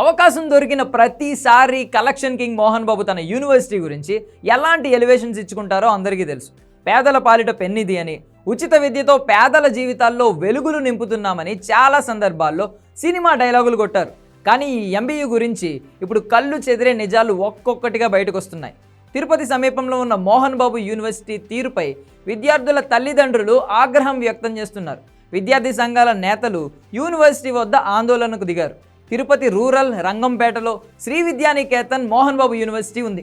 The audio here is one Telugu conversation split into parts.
అవకాశం దొరికిన ప్రతిసారి కలెక్షన్ కింగ్ మోహన్ బాబు తన యూనివర్సిటీ గురించి ఎలాంటి ఎలివేషన్స్ ఇచ్చుకుంటారో అందరికీ తెలుసు. పేదల పాలిట పెన్నిది అని ఉచిత విద్యతో పేదల జీవితాల్లో వెలుగులు నింపుతున్నామని చాలా సందర్భాల్లో సినిమా డైలాగులు కొట్టారు. కానీ ఈ ఎంబీయూ గురించి ఇప్పుడు కళ్ళు చెదిరే నిజాలు ఒక్కొక్కటిగా బయటకు వస్తున్నాయి తిరుపతి సమీపంలో ఉన్న మోహన్ బాబు యూనివర్సిటీ తీరుపై విద్యార్థుల తల్లిదండ్రులు ఆగ్రహం వ్యక్తం చేస్తున్నారు. విద్యార్థి సంఘాల నేతలు యూనివర్సిటీ వద్ద ఆందోళనకు దిగారు. తిరుపతి రూరల్ రంగంపేటలో శ్రీ విద్యానికేతన్ మోహన్ బాబు యూనివర్సిటీ ఉంది.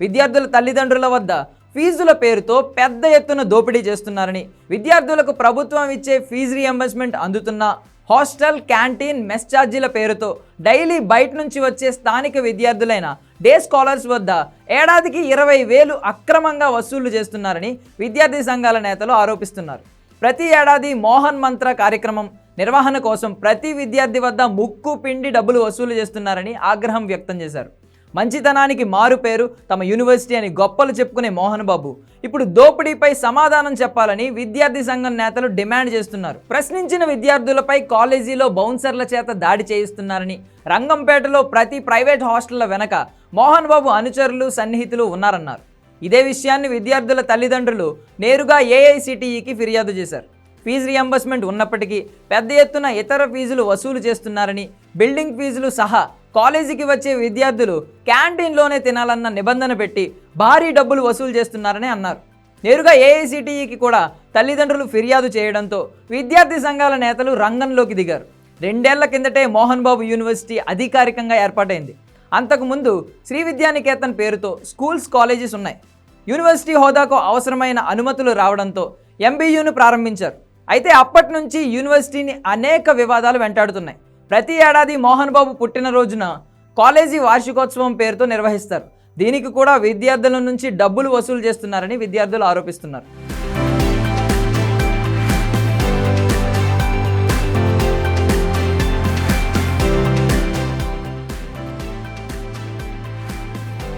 విద్యార్థుల తల్లిదండ్రుల వద్ద ఫీజుల పేరుతో పెద్ద ఎత్తున దోపిడీ చేస్తున్నారని విద్యార్థులకు ప్రభుత్వం ఇచ్చే ఫీజు రియంబర్స్మెంట్ అందుతున్న హాస్టల్ క్యాంటీన్ మెస్ ఛార్జీల పేరుతో డైలీ బయట నుంచి వచ్చే స్థానిక విద్యార్థులైన డే స్కాలర్స్ వద్ద ఏడాదికి ఇరవై వేలు అక్రమంగా వసూలు చేస్తున్నారని విద్యార్థి సంఘాల నేతలు ఆరోపిస్తున్నారు. ప్రతి ఏడాది మోహన్ మంత్ర కార్యక్రమం నిర్వహణ కోసం ప్రతి విద్యార్థి వద్ద ముక్కు పిండి డబ్బులు వసూలు చేస్తున్నారని ఆగ్రహం వ్యక్తం చేశారు. మంచితనానికి మారు పేరు తమ యూనివర్సిటీ అని గొప్పలు చెప్పుకునే మోహన్ బాబు. ఇప్పుడు దోపిడీపై సమాధానం చెప్పాలని విద్యార్థి సంఘం నేతలు డిమాండ్ చేస్తున్నారు. ప్రశ్నించిన విద్యార్థులపై కాలేజీలో బౌన్సర్ల చేత దాడి చేయిస్తున్నారని రంగంపేటలో ప్రతి ప్రైవేట్ హాస్టళ్ళ వెనక మోహన్ బాబు అనుచరులు సన్నిహితులు ఉన్నారన్నారు. ఇదే విషయాన్ని విద్యార్థుల తల్లిదండ్రులు నేరుగా ఏఐసిటిఈకి ఫిర్యాదు చేశారు. ఫీజు రియంబర్స్మెంట్ ఉన్నప్పటికీ పెద్ద ఎత్తున ఇతర ఫీజులు వసూలు చేస్తున్నారని బిల్డింగ్ ఫీజులు సహా కాలేజీకి వచ్చే విద్యార్థులు క్యాంటీన్లోనే తినాలన్న నిబంధన పెట్టి భారీ డబ్బులు వసూలు చేస్తున్నారని అన్నారు. నేరుగా ఏఐసిటిఈకి కూడా తల్లిదండ్రులు ఫిర్యాదు చేయడంతో విద్యార్థి సంఘాల నేతలు రంగంలోకి దిగారు. రెండేళ్ళ కిందటే మోహన్ బాబు యూనివర్సిటీ అధికారికంగా ఏర్పాటైంది. అంతకుముందు శ్రీ విద్యానికేతన్ పేరుతో స్కూల్స్ కాలేజెస్ ఉన్నాయి. యూనివర్సిటీ హోదాకు అవసరమైన అనుమతులు రావడంతో ఎంబీయూను ప్రారంభించారు. అయితే అప్పటి నుంచి యూనివర్సిటీని అనేక వివాదాలు వెంటాడుతున్నాయి. ప్రతి ఏడాది మోహన్ బాబు పుట్టినరోజున కాలేజీ వార్షికోత్సవం పేరుతో నిర్వహిస్తారు. దీనికి కూడా విద్యార్థుల నుంచి డబ్బులు వసూలు చేస్తున్నారని విద్యార్థులు ఆరోపిస్తున్నారు.